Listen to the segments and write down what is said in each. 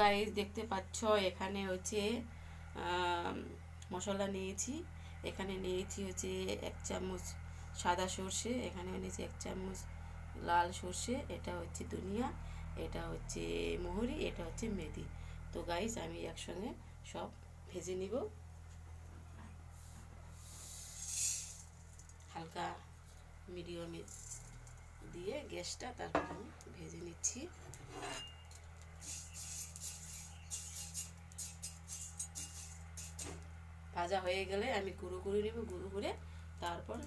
Guys দেখতে পাচ্ছ, এখানে হচ্ছে মশলা নিয়েছি। এখানে নিয়েছি হচ্ছে এক চামচ সাদা সর্ষে, এখানে নিয়েছি এক চামচ লাল সর্ষে, এটা হচ্ছে দুনিয়া এটা হচ্ছে মোহরি, এটা হচ্ছে মেথি। তো গাইস আমি একসঙ্গে সব ভেজে নিব। হালকা মিডিয়ামে দিয়ে গ্যাসটা তারপর আমি ভেজে নিচ্ছি। ভাজা হয়ে গেলে আমি গুঁড়ো করে নেব, গুঁড়ো করে তারপর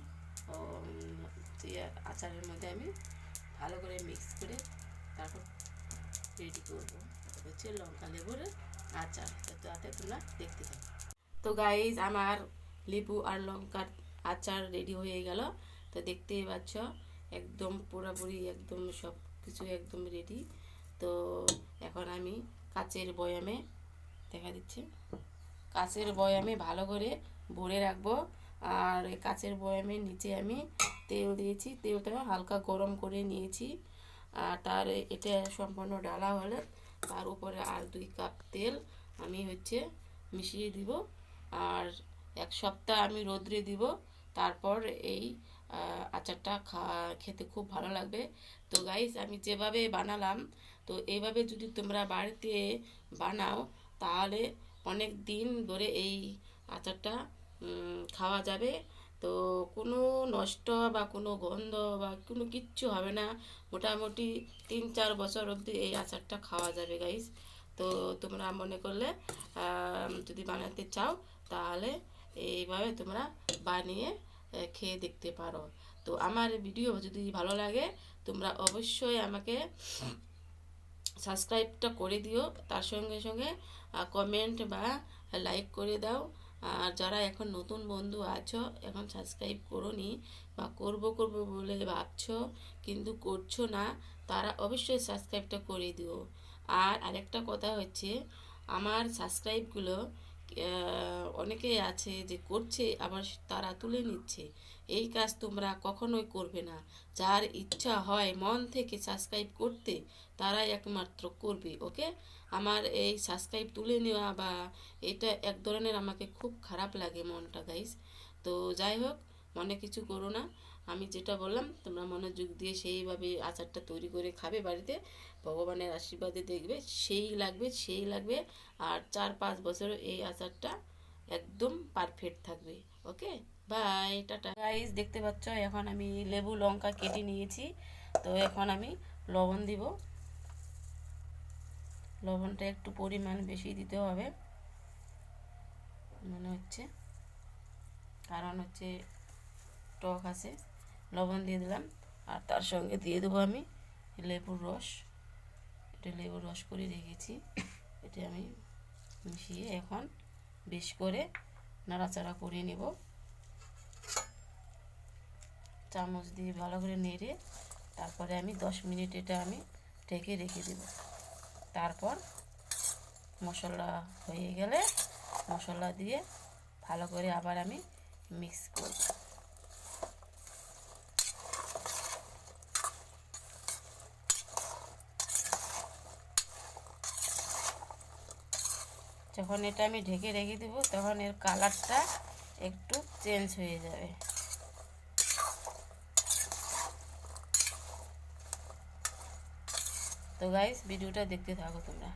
আচারের মধ্যে আমি ভালো করে মিক্স করে তারপর রেডি করব। হচ্ছে লঙ্কা লেবুর আচার। তাতে তোমরা দেখতে থাকো তো গাইজ আমার লেবু আর লঙ্কার আচার রেডি হয়ে গেল। তো দেখতেই পাচ্ছ, একদম পুরোপুরি একদম সব কিছু একদম রেডি তো এখন আমি কাচের বয়ামে দেখা দিচ্ছে। কাচের বয়ামে ভালো করে ভরে রাখব। আর কাচের বয়ামের নিচে আমি তেল দিয়েছি। তেলটা হালকা গরম করে নিয়েছি। আর তার এটা সম্পূর্ণ ডালা হলে তার উপরে আর দুই কাপ তেল আমি হচ্ছে মিশিয়ে দিব। আর এক সপ্তাহ আমি রোদ্রে দিব। তারপর এই আচারটা খেতে খুব ভালো লাগবে। তো গাইস আমি যেভাবে বানালাম, তো এইভাবে যদি তোমরা বাড়িতে বানাও, তাহলে অনেক দিন ধরে এই আচারটা খাওয়া যাবে। তো কোনো নষ্ট বা কোনো গন্ধ বা কোনো কিচ্ছু হবে না। মোটামুটি তিন চার বছর অবধি এই আচারটা খাওয়া যাবে গাইস তো তোমরা মনে করলে যদি বানাতে চাও, তাহলে এইভাবে তোমরা বানিয়ে খেয়ে দেখতে পারো। তো আমার ভিডিও যদি ভালো লাগে, তোমরা অবশ্যই আমাকে সাবস্ক্রাইবটা করে দিও, তার সঙ্গে সঙ্গে কমেন্ট বা লাইক করে দাও। আর যারা এখন নতুন বন্ধু আছো, এখন সাবস্ক্রাইব করোনি বা করব করব বলে ভাবছ, কিন্তু করছ না, তারা অবশ্যই সাবস্ক্রাইবটা করে দিও। আর আরেকটা কথা হচ্ছে, আমার সাবস্ক্রাইবগুলো অনেকেই আছে যে করছে, আবার তারা তুলে নিচ্ছে। এই কাজ তোমরা কখনোই করবে না। যার ইচ্ছা হয় মন থেকে সাবস্ক্রাইব করতে, তারাই একমাত্র করবে, ওকে? আমার এই সাবস্ক্রাইব তুলে নেওয়া বা এটা এক ধরনের আমাকে খুব খারাপ লাগে মনটা গাইস তো যাই হোক মনে কিছু করো না। আমি যেটা বললাম, তোমরা মনোযোগ দিয়ে সেইভাবে আচারটা তৈরি করে খাবে বাড়িতে। ভগবানের আশীর্বাদে দেখবে, সেই লাগবে সেই লাগবে। আর চার পাঁচ বছর এই আচারটা একদম পারফেক্ট থাকবে। Okay bye tata. গাইস দেখতে পাচ্ছ, এখন আমি লেবু, লঙ্কা কেটে নিয়েছি। তো এখন আমি লবণ দিব। লবণটা একটু পরিমাণ বেশি দিতে হবে। মনে হচ্ছে। কারণ হচ্ছে টক আছে, লবণ দিয়ে দিলাম। আর তার সঙ্গে দিয়ে দেবো আমি লেবুর রস। এটা লেবুর রস করে রেখেছি। এটা আমি মিশিয়ে এখন বেশ করে নাড়াচাড়া করে নেব। চামচ দিয়ে ভালো করে নেড়ে তারপরে আমি দশ মিনিট এটা আমি ঢেকে রেখে দেব। তারপর মশলা হয়ে গেলে মশলা দিয়ে ভালো করে আবার আমি মিক্স করব। যখন এটা আমি ঢেকে রেখে দেব, তখন এর কালারটা একটু চেঞ্জ হয়ে যাবে। তো গাইস ভিডিওটা দেখতে থাকো তোমরা।